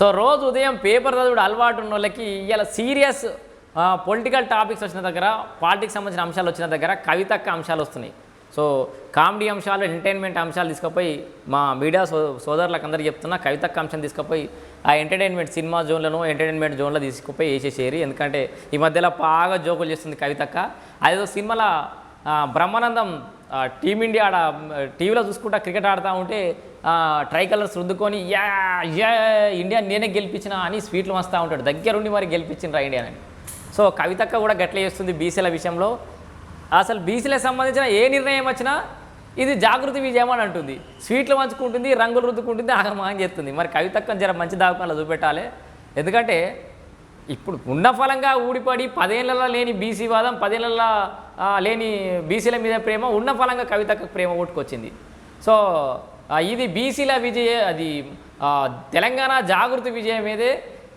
So రోజు ఉదయం paper చదువుడు అలవాటు ఉన్న వాళ్ళకి ఇలా సీరియస్ పొలిటికల్ టాపిక్స్ వచ్చిన దగ్గర పాలిటిక్స్ సంబంధించిన అంశాలు వచ్చిన దగ్గర కవితక్క అంశాలు వస్తున్నాయి. సో కామెడీ అంశాలు ఎంటర్టైన్మెంట్ అంశాలు తీసుకుపోయి మా మీడియా సో సోదరులకు అందరికీ చెప్తున్నా కవితక్క అంశం తీసుకుపోయి ఆ ఎంటర్టైన్మెంట్ సినిమా జోన్లను ఎంటర్టైన్మెంట్ జోన్లో తీసుకుపోయి వేసేసేరి ఎందుకంటే ఈ మధ్యలో బాగా జోకులు చేస్తుంది కవితక్క. అదేదో సినిమాల బ్రహ్మానందం టీమిండియా ఆడ టీవీలో చూసుకుంటా క్రికెట్ ఆడుతూ ఉంటే ట్రై కలర్స్ రుద్దుకొని యా యా ఇండియా నేనే గెలిపించిన అని స్వీట్లు వస్తూ ఉంటాడు. దగ్గరుండి మరి గెలిపించిన ఇండియా అని. సో కవితక్క కూడా గట్లే చేస్తుంది బీసీల విషయంలో. అసలు బీసీలకు సంబంధించిన ఏ నిర్ణయం వచ్చినా ఇది జాగృతి విజయం అని అంటుంది. స్వీట్లు పంచుకుంటుంది రంగులు రుద్దుకుంటుంది ఆగమాగం చేస్తుంది. మరి కవితక్కని జర మంచి దావకాలు చూపెట్టాలి. ఎందుకంటే ఇప్పుడు ఉన్న ఫలంగా ఊడిపడి పదేళ్ళలో లేని బీసీ వాదం పదేళ్ళలో లేని బీసీల మీద ప్రేమ ఉన్న ఫలంగా కవితకు ప్రేమ ఓటుకొచ్చింది సో ఇది బీసీల విజయ అది తెలంగాణ జాగృతి విజయం మీదే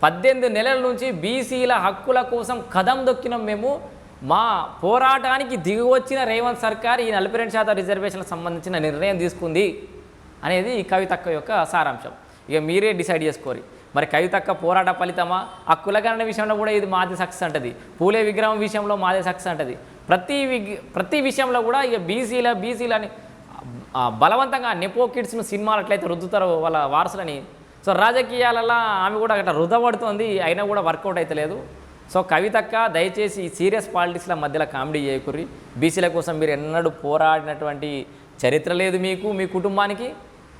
పద్దెనిమిది నెలల నుంచి బీసీల హక్కుల కోసం కదం దొక్కినాం మేము. మా పోరాటానికి దిగువచ్చిన రేవంత్ సర్కార్ ఈ నలభై రెండు శాతం రిజర్వేషన్లకు సంబంధించిన నిర్ణయం తీసుకుంది. అనేది ఈ కవితక్క యొక్క సారాంశం. ఇక మీరే డిసైడ్ చేసుకోరి. మరి కవితక్క పోరాట ఫలితమా? ఆ కులగణన విషయంలో కూడా ఇది మాది సక్సెస్ అంటది. పూలే విగ్రహం విషయంలో మాదే సక్సెస్ అంటది. ప్రతి విగ్ ప్రతి విషయంలో కూడా ఇక బీసీల బీసీలని అని బలవంతంగా నెపో కిడ్స్ను సినిమాలు అట్లయితే రుద్దుతారు వాళ్ళ వారసులని. సో రాజకీయాలలో ఆమె కూడా అట్లా రుద్దబడుతోంది అయినా కూడా వర్కౌట్ అవుతలేదు సో కవితక్క దయచేసి సీరియస్ పాలిటిక్స్ల మధ్యలో కామెడీ చేయకుర్రి. బీసీల కోసం మీరు ఎన్నడూ పోరాడినటువంటి చరిత్ర లేదు మీకు మీ కుటుంబానికి.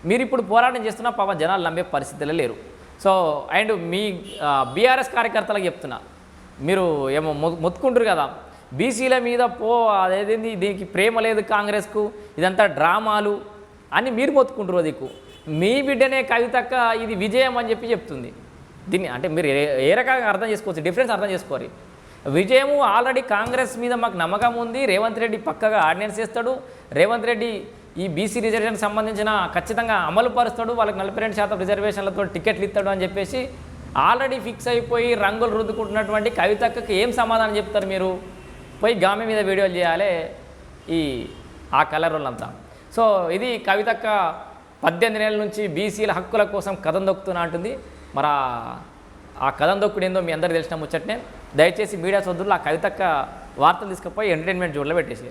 మీరు ఇప్పుడు పోరాటం చేస్తున్నా పాపం జనాలు నమ్మే పరిస్థితుల్లో లేరు. సో అండ్ మీ బీఆర్ఎస్ కార్యకర్తలకు చెప్తున్నా. మీరు ఏమో మొత్తుకుంటారు కదా. బీసీల మీద పో అదేంది దీనికి ప్రేమ లేదు కాంగ్రెస్కు ఇదంతా డ్రామాలు అని మీరు మొత్తుకుంటారు దిక్కు మీ బిడ్డనే కవితక్క ఇది విజయం అని చెప్పి చెప్తుంది. దీన్ని అంటే మీరు ఏ రకంగా అర్థం చేసుకోవచ్చు? డిఫరెన్స్ అర్థం చేసుకోవాలి. విజయము ఆల్రెడీ కాంగ్రెస్ మీద మాకు నమ్మకం ఉంది. రేవంత్ రెడ్డి పక్కగా ఆర్డినెన్స్ చేస్తాడు. రేవంత్ రెడ్డి ఈ బీసీ రిజర్వేషన్ సంబంధించిన ఖచ్చితంగా అమలు పరుస్తాడు వాళ్ళకి నలభై రెండు శాతం రిజర్వేషన్లతో టికెట్లు ఇస్తాడు అని చెప్పేసి ఆల్రెడీ ఫిక్స్ అయిపోయి రంగులు రుద్దుకుంటున్నటువంటి కవితక్కకి ఏం సమాధానం చెప్తారు మీరు? పోయి గామె మీద వీడియోలు చేయాలి ఈ ఆ కలర్ వాళ్ళంతా. సో ఇది కవితక్క పద్దెనిమిది నెలల నుంచి బీసీల హక్కుల కోసం కథం దొక్కుతున్నా అంటుంది. మరి ఆ- ఆ కథం దొక్కుడు ఏందో మీ అందరికీ తెలిసిన ముచ్చట్నే. దయచేసి మీడియా సోదరులు ఆ కవితక్క వార్తలు తీసుకుపోయి ఎంటర్టైన్మెంట్ జోన్లో పెట్టేసి